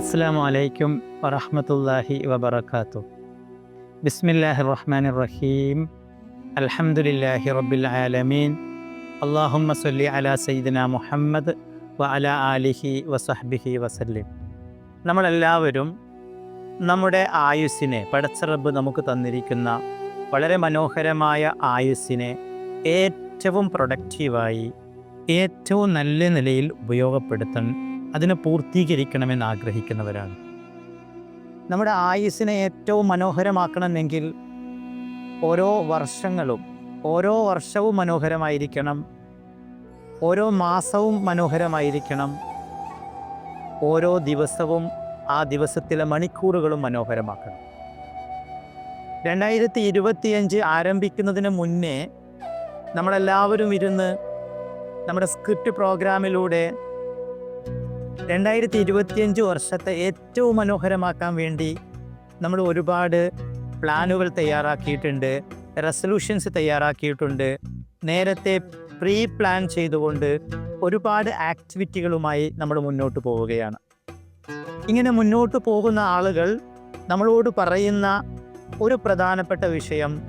അസ്സാം അലൈക്കും വറഹമത്തല്ലാഹി വബർക്കാത്തു ബിസ്മില്ലാഹി റഹ്മാൻ റഹീം. അൽഹംദുലില്ലാഹി റബ്ബിൽ ആലമീൻ. അള്ളാഹുമ്മ സല്ലി അലാ സയ്യിദിന മുഹമ്മദ് വ അല ആലിഹി വസഹ്ബിഹി വസല്ലിം. നമ്മളെല്ലാവരും നമ്മുടെ ആയുസ്സിനെ പടച്ചറബ് നമുക്ക് തന്നിരിക്കുന്ന വളരെ മനോഹരമായ ആയുസ്സിനെ ഏറ്റവും പ്രൊഡക്റ്റീവായി ഏറ്റവും നല്ല നിലയിൽ ഉപയോഗപ്പെടുത്താൻ അതിനെ പൂർത്തീകരിക്കണമെന്ന് ആഗ്രഹിക്കുന്നവരാണ്. നമ്മുടെ ആയുസ്സിനെ ഏറ്റവും മനോഹരമാക്കണമെങ്കിൽ ഓരോ വർഷങ്ങളും ഓരോ വർഷവും മനോഹരമായിരിക്കണം. ഓരോ മാസവും മനോഹരമായിരിക്കണം. ഓരോ ദിവസവും ആ ദിവസത്തിലെ മണിക്കൂറുകളും മനോഹരമാക്കണം. രണ്ടായിരത്തി ഇരുപത്തിയഞ്ച് ആരംഭിക്കുന്നതിന് മുന്നേ നമ്മളെല്ലാവരും ഇരുന്ന് നമ്മുടെ സ്ക്രിപ്റ്റ് പ്രോഗ്രാമിലൂടെ രണ്ടായിരത്തി ഇരുപത്തിയഞ്ച് വർഷത്തെ ഏറ്റവും മനോഹരമാക്കാൻ വേണ്ടി നമ്മൾ ഒരുപാട് പ്ലാനുകൾ തയ്യാറാക്കിയിട്ടുണ്ട് റെസൊല്യൂഷൻസ് തയ്യാറാക്കിയിട്ടുണ്ട് നേരത്തെ പ്രീ പ്ലാൻ ചെയ്തുകൊണ്ട് ഒരുപാട് ആക്ടിവിറ്റികളുമായി നമ്മൾ മുന്നോട്ട് പോവുകയാണ്. ഇങ്ങനെ മുന്നോട്ട് പോകുന്ന ആളുകൾ നമ്മളോട് പറയുന്ന ഒരു പ്രധാനപ്പെട്ട വിഷയം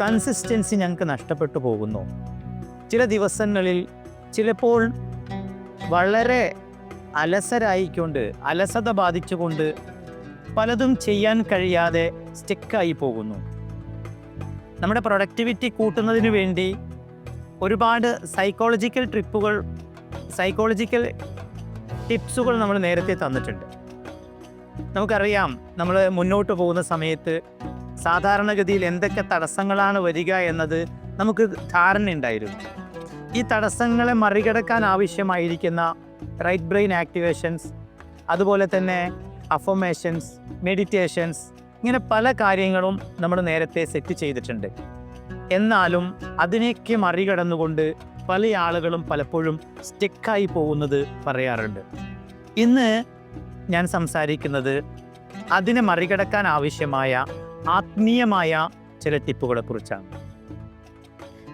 കൺസിസ്റ്റൻസി ഞങ്ങൾക്ക് നഷ്ടപ്പെട്ടു പോകുന്നു. ചില ദിവസങ്ങളിൽ ചിലപ്പോൾ വളരെ അലസരായിക്കൊണ്ട് അലസത ബാധിച്ചുകൊണ്ട് പലതും ചെയ്യാൻ കഴിയാതെ സ്റ്റിക്കായി പോകുന്നു. നമ്മുടെ പ്രൊഡക്ടിവിറ്റി കൂട്ടുന്നതിന് വേണ്ടി ഒരുപാട് സൈക്കോളജിക്കൽ ട്രിപ്പുകൾ സൈക്കോളജിക്കൽ ടിപ്സുകൾ നമ്മൾ നേരത്തെ തന്നിട്ടുണ്ട്. നമുക്കറിയാം നമ്മൾ മുന്നോട്ട് പോകുന്ന സമയത്ത് സാധാരണഗതിയിൽ എന്തൊക്കെ തടസ്സങ്ങളാണ് വരിക എന്നത് നമുക്ക് ധാരണയുണ്ടായിരുന്നു. ഈ തടസ്സങ്ങളെ മറികടക്കാൻ ആവശ്യമായിരിക്കുന്ന റൈറ്റ് ബ്രെയിൻ ആക്ടിവേഷൻസ് അതുപോലെ തന്നെ അഫോമേഷൻസ് മെഡിറ്റേഷൻസ് ഇങ്ങനെ പല കാര്യങ്ങളും നമ്മൾ നേരത്തെ സെറ്റ് ചെയ്തിട്ടുണ്ട്. എന്നാലും അതിനെയൊക്കെ മറികടന്നുകൊണ്ട് പല ആളുകളും പലപ്പോഴും സ്റ്റിക്കായി പോകുന്നത് പറയാറുണ്ട്. ഇന്ന് ഞാൻ സംസാരിക്കുന്നത് അതിനെ മറികടക്കാൻ ആവശ്യമായ ആത്മീയമായ ചില ടിപ്പുകളെ കുറിച്ചാണ്.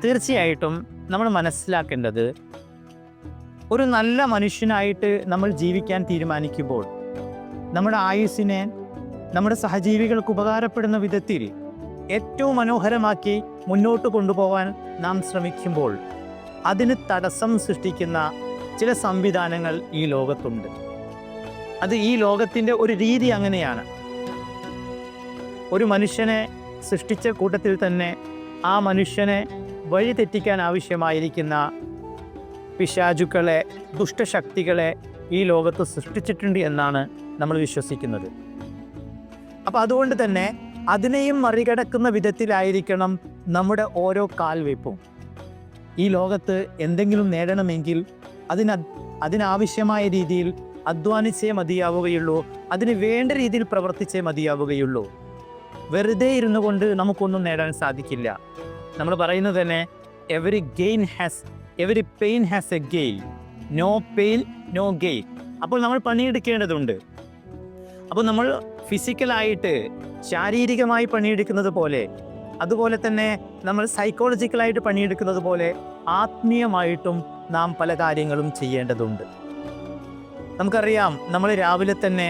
തീർച്ചയായിട്ടും നമ്മൾ മനസ്സിലാക്കേണ്ടത് ഒരു നല്ല മനുഷ്യനായിട്ട് നമ്മൾ ജീവിക്കാൻ തീരുമാനിക്കുമ്പോൾ നമ്മുടെ ആയുസ്സിനെ നമ്മുടെ സഹജീവികൾക്ക് ഉപകാരപ്പെടുന്ന വിധത്തിൽ ഏറ്റവും മനോഹരമാക്കി മുന്നോട്ട് കൊണ്ടുപോകാൻ നാം ശ്രമിക്കുമ്പോൾ അതിന് തടസ്സം സൃഷ്ടിക്കുന്ന ചില സംവിധാനങ്ങൾ ഈ ലോകത്തുണ്ട്. അത് ഈ ലോകത്തിന്റെ ഒരു രീതി അങ്ങനെയാണ്. ഒരു മനുഷ്യനെ സൃഷ്ടിച്ച കൂട്ടത്തിൽ തന്നെ ആ മനുഷ്യനെ വഴി തെറ്റിക്കാൻ ആവശ്യമായിരിക്കുന്ന പിശാചുക്കളെ ദുഷ്ടശക്തികളെ ഈ ലോകത്ത് സൃഷ്ടിച്ചിട്ടുണ്ട് എന്നാണ് നമ്മൾ വിശ്വസിക്കുന്നത്. അപ്പോൾ അതുകൊണ്ട് തന്നെ അതിനെയും മറികടക്കുന്ന വിധത്തിലായിരിക്കണം നമ്മുടെ ഓരോ കാൽവയ്പും ഈ ലോകത്ത് എന്തെങ്കിലും നേടണമെങ്കിൽ അതിന അതിനാവശ്യമായ രീതിയിൽ അധ്വാനിച്ചേ മതിയാവുകയുള്ളൂ അതിന് വേണ്ട രീതിയിൽ പ്രവർത്തിച്ചേ മതിയാവുകയുള്ളൂ. വെറുതെ ഇരുന്നു കൊണ്ട് നമുക്കൊന്നും നേടാൻ സാധിക്കില്ല. നമ്മൾ പറയുന്നത് തന്നെ every gain has every pain has a gain no pain no gain അപ്പോൾ നമ്മൾ പണിയെടുക്കേണ്ടതുണ്ട്. അപ്പോൾ നമ്മൾ ഫിസിക്കലായിട്ട് ശാരീരികമായി പണിയെടുക്കുന്നത് പോലെ അതുപോലെ തന്നെ നമ്മൾ സൈക്കോളജിക്കലായിട്ട് പണിയെടുക്കുന്നത് പോലെ ആത്മീയമായിട്ടും നാം പല കാര്യങ്ങളും ചെയ്യേണ്ടതുണ്ട്. നമുക്കറിയാം നമ്മൾ രാവിലെ തന്നെ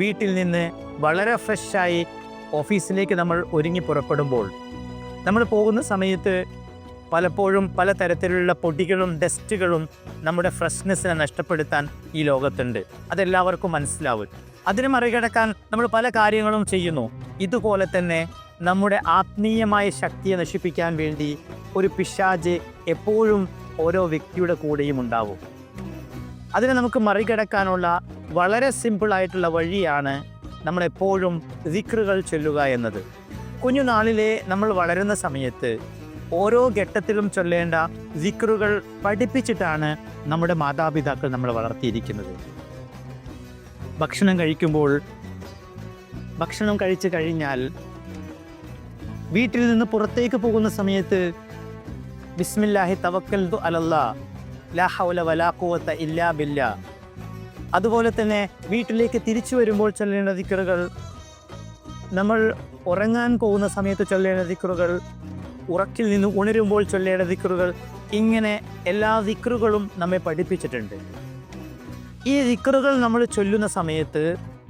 വീട്ടിൽ നിന്ന് വളരെ ഫ്രഷായി ഓഫീസിലേക്ക് നമ്മൾ ഒരുങ്ങി പുറപ്പെടുമ്പോൾ നമ്മൾ പോകുന്ന സമയത്ത് പലപ്പോഴും പല തരത്തിലുള്ള പൊടികളും ഡസ്റ്റുകളും നമ്മുടെ ഫ്രഷ്നെസ്സിനെ നഷ്ടപ്പെടുത്താൻ ഈ ലോകത്തുണ്ട്. അതെല്ലാവർക്കും മനസ്സിലാവും. അതിനെ മറികടക്കാൻ നമ്മൾ പല കാര്യങ്ങളും ചെയ്യുന്നു. ഇതുപോലെ തന്നെ നമ്മുടെ ആത്മീയമായ ശക്തിയെ നശിപ്പിക്കാൻ വേണ്ടി ഒരു പിശാജ് എപ്പോഴും ഓരോ വ്യക്തിയുടെ കൂടെയും ഉണ്ടാവും. അതിനെ നമുക്ക് മറികടക്കാനുള്ള വളരെ സിമ്പിളായിട്ടുള്ള വഴിയാണ് നമ്മളെപ്പോഴും ദിക്റുകൾ ചൊല്ലുക എന്നത്. കുഞ്ഞുനാളിലെ നമ്മൾ വളരുന്ന സമയത്ത് ഓരോ ഘട്ടത്തിലും ചൊല്ലേണ്ട ദിക്റുകൾ പഠിപ്പിച്ചിട്ടാണ് നമ്മുടെ മാതാപിതാക്കൾ നമ്മൾ വളർത്തിയിരിക്കുന്നത്. ഭക്ഷണം കഴിക്കുമ്പോൾ ഭക്ഷണം കഴിച്ചു കഴിഞ്ഞാൽ വീട്ടിൽ നിന്ന് പുറത്തേക്ക് പോകുന്ന സമയത്ത് ബിസ്മില്ലാഹി തവക്കൽ അലല്ലാ ലാ ഹൗല വലാ ഇല്ലാ അതുപോലെ തന്നെ വീട്ടിലേക്ക് തിരിച്ചു വരുമ്പോൾ ചൊല്ലേണ്ട ദിക്കറുകൾ നമ്മൾ ഉറങ്ങാൻ പോകുന്ന സമയത്ത് ചൊല്ലേണ്ട ദിക്കറുകൾ ഉറക്കിൽ നിന്ന് ഉണരുമ്പോൾ ചൊല്ലേണ്ട ദിക്കറുകൾ ഇങ്ങനെ എല്ലാ ദിക്റുകളും നമ്മെ പഠിപ്പിച്ചിട്ടുണ്ട്. ഈ ദിക്റുകൾ നമ്മൾ ചൊല്ലുന്ന സമയത്ത്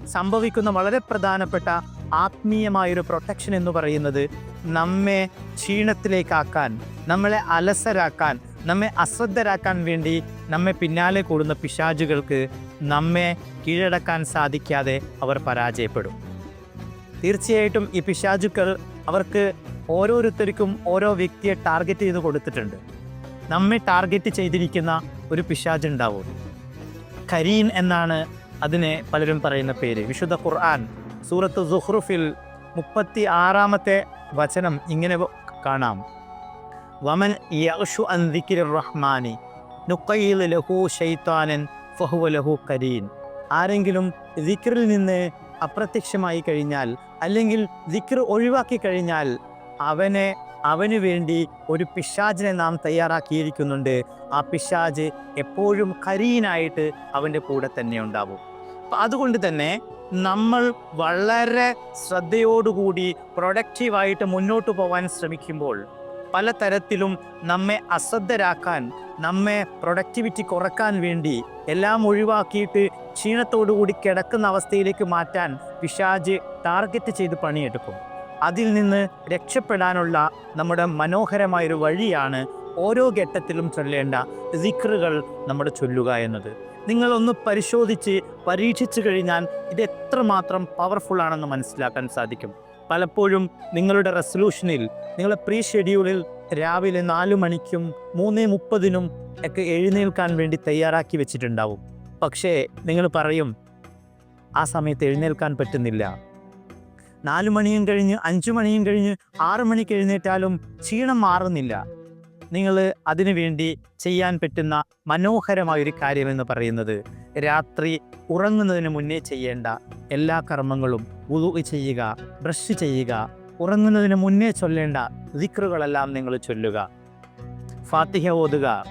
സംഭവിക്കുന്ന വളരെ പ്രധാനപ്പെട്ട ആത്മീയമായൊരു പ്രൊട്ടക്ഷൻ എന്ന് പറയുന്നത് നമ്മെ ക്ഷീണത്തിലേക്കാക്കാൻ നമ്മളെ അലസരാക്കാൻ നമ്മെ അശ്രദ്ധരാക്കാൻ വേണ്ടി നമ്മെ പിന്നാലെ കൂടുന്ന പിശാചുകൾക്ക് നമ്മെ കീഴടക്കാൻ സാധിക്കാതെ അവർ പരാജയപ്പെടും. തീർച്ചയായിട്ടും ഈ പിശാചുക്കൾ അവർക്ക് ഓരോരുത്തർക്കും ഓരോ വ്യക്തിയെ ടാർഗറ്റ് ചെയ്ത് കൊടുത്തിട്ടുണ്ട്. നമ്മെ ടാർഗറ്റ് ചെയ്തിരിക്കുന്ന ഒരു പിശാജ് ഉണ്ടാവും. കരീൻ എന്നാണ് അതിനെ പലരും പറയുന്ന പേര്. വിശുദ്ധ ഖുർആൻ സൂറത്ത് സുഹ്റുഫിൽ മുപ്പത്തി ആറാമത്തെ വചനം ഇങ്ങനെ കാണാം. വമൻ യഷു അൻ ദിക്രി റഹ്മാനി ലഹു ഷൈത്താനൻ ഫഹുവ ലഹു കരീൻ. ആരെങ്കിലും ദിക്റിൽ നിന്ന് അപ്രത്യക്ഷമായി കഴിഞ്ഞാൽ അല്ലെങ്കിൽ ദിക്ർ ഒഴിവാക്കി കഴിഞ്ഞാൽ അവനെ അവന് വേണ്ടി ഒരു പിശാചിനെ നാം തയ്യാറാക്കിയിരിക്കുന്നുണ്ട്. ആ പിശാജ് എപ്പോഴും കരീനായിട്ട് അവന്റെ കൂടെ തന്നെ ഉണ്ടാവും. അപ്പം അതുകൊണ്ട് തന്നെ നമ്മൾ വളരെ ശ്രദ്ധയോടുകൂടി പ്രൊഡക്റ്റീവായിട്ട് മുന്നോട്ട് പോകാൻ ശ്രമിക്കുമ്പോൾ പലതരത്തിലും നമ്മെ അശ്രദ്ധരാക്കാൻ നമ്മെ പ്രൊഡക്ടിവിറ്റി കുറയ്ക്കാൻ വേണ്ടി എല്ലാം ഒഴിവാക്കിയിട്ട് ക്ഷീണത്തോടുകൂടി കിടക്കുന്ന അവസ്ഥയിലേക്ക് മാറ്റാൻ പിശാജ് ടാർഗറ്റ് ചെയ്ത് പണിയെടുക്കും. അതിൽ നിന്ന് രക്ഷപ്പെടാനുള്ള നമ്മുടെ മനോഹരമായൊരു വഴിയാണ് ഓരോ ഘട്ടത്തിലും ചൊല്ലേണ്ട ദിക്റുകൾ നമ്മൾ ചൊല്ലുക എന്നത്. നിങ്ങളൊന്ന് പരിശോധിച്ച് പരീക്ഷിച്ചു കഴിഞ്ഞാൽ ഇത് എത്രമാത്രം പവർഫുൾ ആണെന്ന് മനസ്സിലാക്കാൻ സാധിക്കും. പലപ്പോഴും നിങ്ങളുടെ റെസൊല്യൂഷനിൽ നിങ്ങളുടെ പ്രീ ഷെഡ്യൂളിൽ രാവിലെ നാലു മണിക്കും മൂന്നേ മുപ്പതിനും ഒക്കെ എഴുന്നേൽക്കാൻ വേണ്ടി തയ്യാറാക്കി വെച്ചിട്ടുണ്ടാവും. പക്ഷേ നിങ്ങൾ പറയും ആ സമയത്ത് എഴുന്നേൽക്കാൻ പറ്റുന്നില്ല. നാലു മണിയും കഴിഞ്ഞ് അഞ്ചു മണിയും കഴിഞ്ഞ് ആറു മണിക്ക് എഴുന്നേറ്റാലും ക്ഷീണം മാറുന്നില്ല. നിങ്ങൾ അതിനു വേണ്ടി ചെയ്യാൻ പറ്റുന്ന മനോഹരമായ മനോഹരമായൊരു കാര്യമെന്ന് പറയുന്നത് രാത്രി ഉറങ്ങുന്നതിന് മുന്നേ ചെയ്യേണ്ട എല്ലാ കർമ്മങ്ങളും ഉതു ചെയ്യുക ബ്രഷ് ചെയ്യുക ഉറങ്ങുന്നതിന് മുന്നേ ചൊല്ലേണ്ട ദിക്റുകളെല്ലാം നിങ്ങൾ ചൊല്ലുക. ഫാത്തിഹ ഓതുക.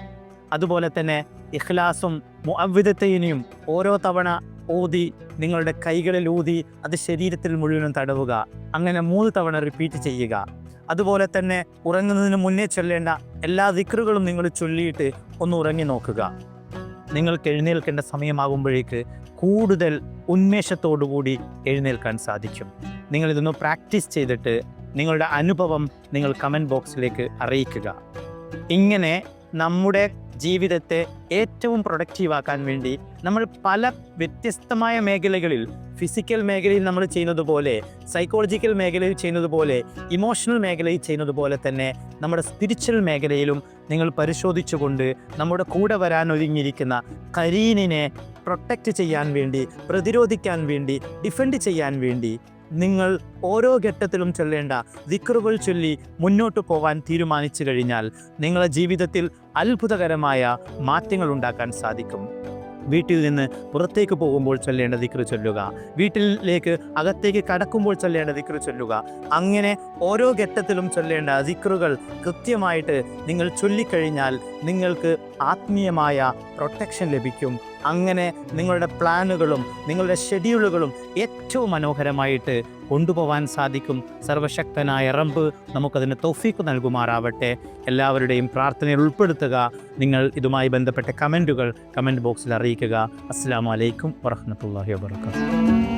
അതുപോലെ തന്നെ ഇഖ്ലാസും മുഅവ്വിദത്തൈനിയും ഓരോ തവണ ഊതി നിങ്ങളുടെ കൈകളിൽ ഊതി അത് ശരീരത്തിൽ മുഴുവനും തടവുക. അങ്ങനെ മൂന്ന് തവണ റിപ്പീറ്റ് ചെയ്യുക. അതുപോലെ തന്നെ ഉറങ്ങുന്നതിന് മുന്നേ ചൊല്ലേണ്ട എല്ലാ ദിക്റുകളും നിങ്ങൾ ചൊല്ലിയിട്ട് ഒന്ന് ഉറങ്ങി നോക്കുക. നിങ്ങൾക്ക് എഴുന്നേൽക്കേണ്ട സമയമാകുമ്പോഴേക്ക് കൂടുതൽ ഉന്മേഷത്തോടുകൂടി എഴുന്നേൽക്കാൻ സാധിക്കും. നിങ്ങളിതൊന്ന് പ്രാക്ടീസ് ചെയ്തിട്ട് നിങ്ങളുടെ അനുഭവം നിങ്ങൾ കമന്റ് ബോക്സിലേക്ക് അറിയിക്കുക. ഇങ്ങനെ നമ്മുടെ ജീവിതത്തെ ഏറ്റവും പ്രൊഡക്റ്റീവാക്കാൻ വേണ്ടി നമ്മൾ പല വ്യത്യസ്തമായ മേഖലകളിൽ ഫിസിക്കൽ മേഖലയിൽ നമ്മൾ ചെയ്യുന്നത് പോലെ സൈക്കോളജിക്കൽ മേഖലയിൽ ചെയ്യുന്നത് പോലെ ഇമോഷണൽ മേഖലയിൽ ചെയ്യുന്നത് പോലെ തന്നെ നമ്മുടെ സ്പിരിച്വൽ മേഖലയിലും നിങ്ങൾ പരിശോധിച്ചുകൊണ്ട് നമ്മുടെ കൂടെ വരാൻ ഒരുങ്ങിയിരിക്കുന്ന കരീനിനെ പ്രൊട്ടക്റ്റ് ചെയ്യാൻ വേണ്ടി പ്രതിരോധിക്കാൻ വേണ്ടി ഡിഫെൻഡ് ചെയ്യാൻ വേണ്ടി നിങ്ങൾ ഓരോ ഘട്ടത്തിലും ചൊല്ലേണ്ട ദിക്കറുകൾ ചൊല്ലി മുന്നോട്ട് പോകാൻ തീരുമാനിച്ചു കഴിഞ്ഞാൽ നിങ്ങളുടെ ജീവിതത്തിൽ അത്ഭുതകരമായ മാറ്റങ്ങൾ ഉണ്ടാക്കാൻ സാധിക്കും. വീട്ടിൽ നിന്ന് പുറത്തേക്ക് പോകുമ്പോൾ ചൊല്ലേണ്ട ദിക്റ് ചൊല്ലുക. വീട്ടിലേക്ക് അകത്തേക്ക് കടക്കുമ്പോൾ ചൊല്ലേണ്ട ദിക്റ് ചൊല്ലുക. അങ്ങനെ ഓരോ ഘട്ടത്തിലും ചൊല്ലേണ്ട ദിക്റുകൾ കൃത്യമായിട്ട് നിങ്ങൾ ചൊല്ലിക്കഴിഞ്ഞാൽ നിങ്ങൾക്ക് ആത്മീയമായ പ്രൊട്ടക്ഷൻ ലഭിക്കും. അങ്ങനെ നിങ്ങളുടെ പ്ലാനുകളും നിങ്ങളുടെ ഷെഡ്യൂളുകളും ഏറ്റവും മനോഹരമായിട്ട് കൊണ്ടുപോകാൻ സാധിക്കും. സർവശക്തനായ റബ്ബ് നമുക്കതിന് തൗഫീക്ക് നൽകുമാറാവട്ടെ. എല്ലാവരുടെയും പ്രാർത്ഥനയിൽ ഉൾപ്പെടുത്തുക. നിങ്ങൾ ഇതുമായി ബന്ധപ്പെട്ട കമന്റുകൾ കമന്റ് ബോക്സിൽ അറിയിക്കുക. അസ്സാം വലൈക്കും വറഹമത്തല്ലാഹി വാബർക്കാത്തു